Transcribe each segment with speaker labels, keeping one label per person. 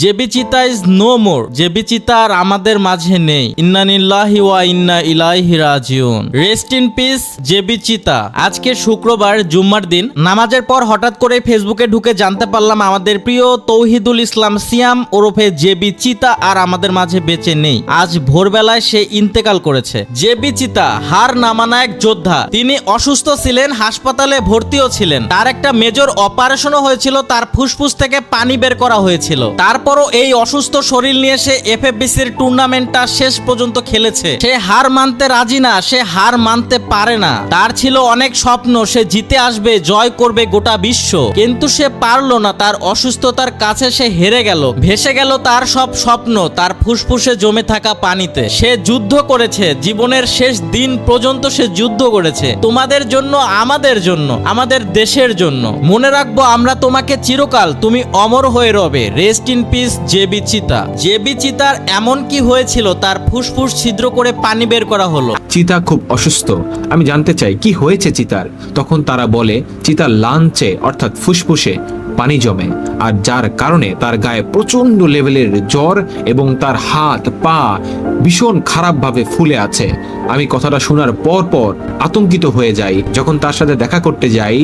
Speaker 1: JB চিতা is no more চিতা আর আমাদের মাঝে নেই। ইন্নানিল্লাহি ওয়া ইন্না ইলাইহি রাজিউন। রেস্ট ইন পিস চিতা আজকে শুক্রবার, জুম্মার দিন। নামাজের পর হঠাৎ করে ফেসবুকে ঢুকে জানতে পারলাম আমাদের প্রিয় তৌহিদুল ইসলাম সিয়াম ওরফে জেবি চিতা আর আমাদের মাঝে বেঁচে নেই। আজ ভোরবেলায় সে ইন্তেকাল করেছে। জেবি চিতা হার নামানা এক যোদ্ধা। তিনি অসুস্থ ছিলেন, হাসপাতালে ভর্তিও ছিলেন। তার একটা মেজর অপারেশনও হয়েছিল, তার ফুসফুস থেকে পানি বের করা হয়েছিল। তারপরও এই অসুস্থ শরীর নিয়ে সে এফএফবিসির টুর্নামেন্টটা শেষ পর্যন্ত খেলেছে। সে হার মানতে রাজি না, সে হার মানতে পারে না। তার ছিল অনেক স্বপ্ন, সে জিতে আসবে, জয় করবে গোটা বিশ্ব। কিন্তু সে পারল না, তার অসুস্থতার কাছে সে হেরে গেল। ভেসে গেল তার সব স্বপ্ন, তার ফুসফুসে জমে থাকা পানিতে। সে যুদ্ধ করেছে, জীবনের শেষ দিন পর্যন্ত সে যুদ্ধ করেছে। তোমাদের জন্য, আমাদের জন্য, আমাদের দেশের জন্য। মনে রাখব, আমরা তোমাকে চিরকাল তুমি অমর হয়ে রবে। রেস্ট ইন পিস জেবি চিতা জেবি চিতার এমন কি হয়েছিল তার ফুসফুস ছিদ্র করে পানি বের করা হলো।
Speaker 2: চিতা খুব অসুস্থ। আমি জানতে চাই, কি হয়েছে চিতার? তখন তারা বলে, চিতার লাঞ্চে, অর্থাৎ ফুসফুসে পানি জমে, আর যার কারণে তার গায়ে প্রচণ্ড লেভেলের জ্বর এবং তার হাত, পা ভীষণ খারাপভাবে ফুলে আছে। আমি কথাটা শোনার পর পর আতঙ্কিত হয়ে যাই। যখন তার সাথে দেখা করতে যাই,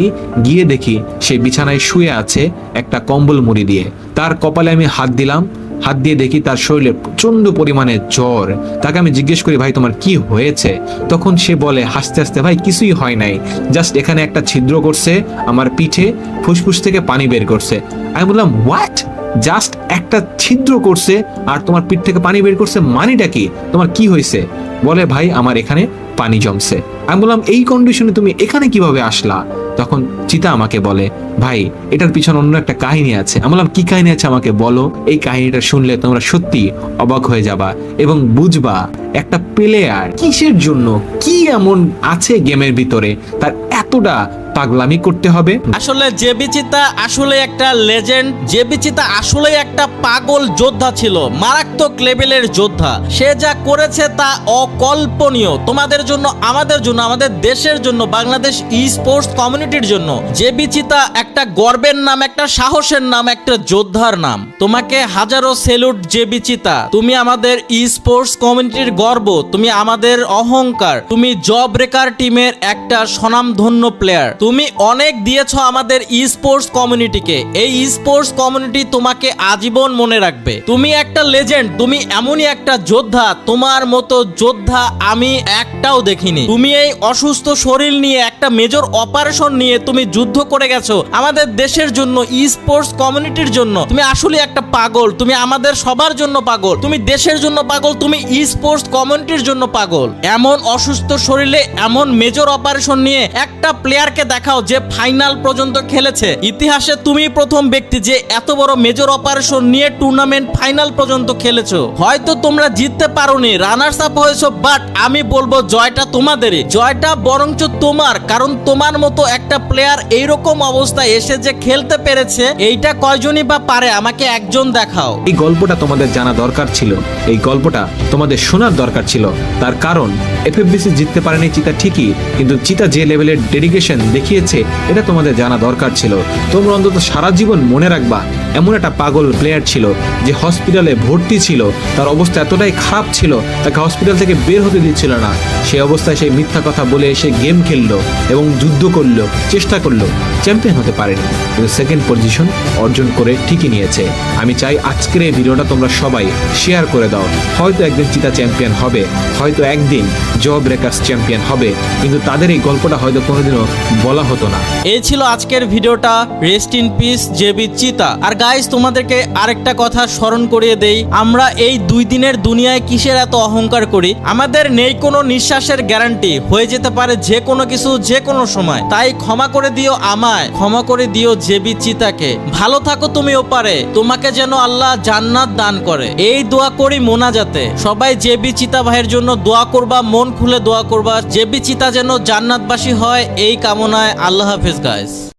Speaker 2: গিয়ে দেখি সে বিছানায় শুয়ে আছে একটা কম্বল মুড়ি দিয়ে। তার কপালে আমি হাত দিলাম হাত দিয়ে দেখি তার শরীরে প্রচণ্ড পরিমাণে জ্বর। তাকে আমি জিজ্ঞেস করি, ভাই, তোমার কি হয়েছে? তখন সে বলে, হাসতে হাসতে, ভাই, কিছুই হয় নাই। জাস্ট এখানে একটা ছিদ্র করছে আমার পিঠে, ফুসফুস থেকে পানি বের করছে। আমি বললাম হোয়াট জাস্ট একটা ছিদ্র করছে আর তোমার পিঠ থেকে পানি বের করছে মানিটা কি? তোমার কি হয়েছে? বলে, ভাই, আমার এখানে পানি জমছে। আমি বললাম, এই কন্ডিশনে তুমি এখানে কীভাবে আসলা? তখন চিতা আমাকে বলে, ভাই, এটার পিছনে অন্য একটা কাহিনী আছে। আমি বললাম, কি কাহিনী আছে আমাকে বলো? এই কাহিনীটা শুনলে তোমরা সত্যি অবাক হয়ে যাবা এবং বুঝবা একটা প্লেয়ার কিসের জন্য, কি এমন আছে গেমের ভিতরে, তার এতটা পাগলামি করতে হবে?
Speaker 1: আসলে যে বিচিতা আসলে একটা লেজেন্ড যে বিচিতা আসলে একটা পাগল যোদ্ধা ছিল, মারাত্মক লেভেলের যোদ্ধা। সে যা করেছে তা অকল্পনীয়। তোমাদের জন্য, আমাদের জন্য, আমাদের দেশের জন্য, বাংলাদেশ ই স্পোর্টস কমিউনিটির জন্য। যে বিচিতা একটা গর্বের নাম, একটা সাহসের নাম, একটা যোদ্ধার নাম। তোমাকে হাজারো সেলুট যে বিচিতা, তুমি আমাদের ই স্পোর্টস কমিউনিটির গর্ব, তুমি আমাদের অহংকার, তুমি জব রেকার টিমের একটা স্বনামধন্য প্লেয়ার তুমি অনেক দিয়েছ আমাদের ই স্পোর্টস কমিউনিটিকে এই ই স্পোর্টস কমিউনিটি তোমাকে আজীবন মনে রাখবে। তুমি একটা লেজেন্ড তুমি এমনই একটা যোদ্ধা, তোমার মতো যোদ্ধা আমি একটাও দেখিনি। তুমি এই অসুস্থ শরীর নিয়ে, একটা মেজর অপারেশন নিয়ে তুমি যুদ্ধ করে গেছো। আমাদের দেশের জন্য ই স্পোর্টস কমিউনিটির জন্য। তুমি আসলে একটা পাগল। তুমি আমাদের সবার জন্য পাগল। তুমি দেশের জন্য পাগল, তুমি ই স্পোর্টস কমিউনিটির জন্য পাগল। এমন অসুস্থ শরীরে, এমন মেজর অপারেশন নিয়ে একটা প্লেয়ারকে দেখাও যে ফাইনাল পর্যন্ত খেলেছে। ইতিহাসে তুমি প্রথম ব্যক্তি যে এত বড় মেজর অপারেশন নিয়ে টুর্নামেন্ট ফাইনাল পর্যন্ত খেলেছো। হয়তো তোমরা জিততে পারোনি রানার্স আপ হয়েছো বাট আমি বলব জয়টা তোমাদেরই। জয়টা বরঞ্চ তোমার, কারণ তোমার মতো একটা প্লেয়ার এইরকম অবস্থায় এসে যে খেলতে পেরেছে, এইটা কয়জনই বা পারে? আমাকে একজন দেখাও।
Speaker 2: এই গল্পটা তোমাদের জানা দরকার ছিল। এই গল্পটা তোমাদের শোনার দরকার ছিল। তার কারণ এফএফবিসি জিততে পারেনি চিতা ঠিকই, কিন্তু চিতা যে লেভেলের ডেডিকেশন দেখিয়েছে, এটা তোমাদের জানা দরকার ছিল। তোমরা অন্তত সারা জীবন মনে রাখবা এমন একটা পাগল প্লেয়ার ছিল যে হসপিটালে ভর্তি ছিল। তার অবস্থা এতটাই খারাপ ছিল, তাকে হসপিটাল থেকে বের হতে দিচ্ছিল না। সেই অবস্থায় সেই মিথ্যা কথা বলে এসে গেম খেললো এবং যুদ্ধ করল, চেষ্টা করল। চ্যাম্পিয়ন হতে পারেনি। কিন্তু সেকেন্ড পজিশন অর্জন করে ঠিকই নিয়েছে। আমি চাই আজকের এই ভিডিওটা তোমরা সবাই শেয়ার করে দাও। হয়তো একদিন চিতা চ্যাম্পিয়ন হবে, হয়তো একদিন জব ব্রেকার্স চ্যাম্পিয়ন হবে, কিন্তু তাদের এই গল্পটা হয়তো কোনোদিনও বলা হতো না।
Speaker 1: এই ছিল আজকের ভিডিওটা। রেস্ট ইন পিস জেবি চিতা আর গাইস তোমাদেরকে আরেকটা কথা স্মরণ করিয়ে দেই। আমরা এই দুই দিনের দুনিয়ায় কিসের এত অহংকার করি? আমাদের নেই কোনো নিঃশ্বাসের গ্যারান্টি। হয়ে যেতে পারে যে কোনো কিছু, যে কোনো সময়। তাই ক্ষমা করে দিও আমায়। ক্ষমা করে দিও জেবি চিতাকে ভালো থাকো তুমি ওপারে। তোমাকে যেন আল্লাহ জান্নাত দান করে। এই দোয়া করি মোনাজাতে। সবাই জেবি চিতা ভাইয়ের জন্য দোয়া করবা, মন খুলে দোয়া করবা। জেবি চিতা যেন জান্নাতবাসী হয়, এই কামনায় আল্লাহ হাফেজ গাইস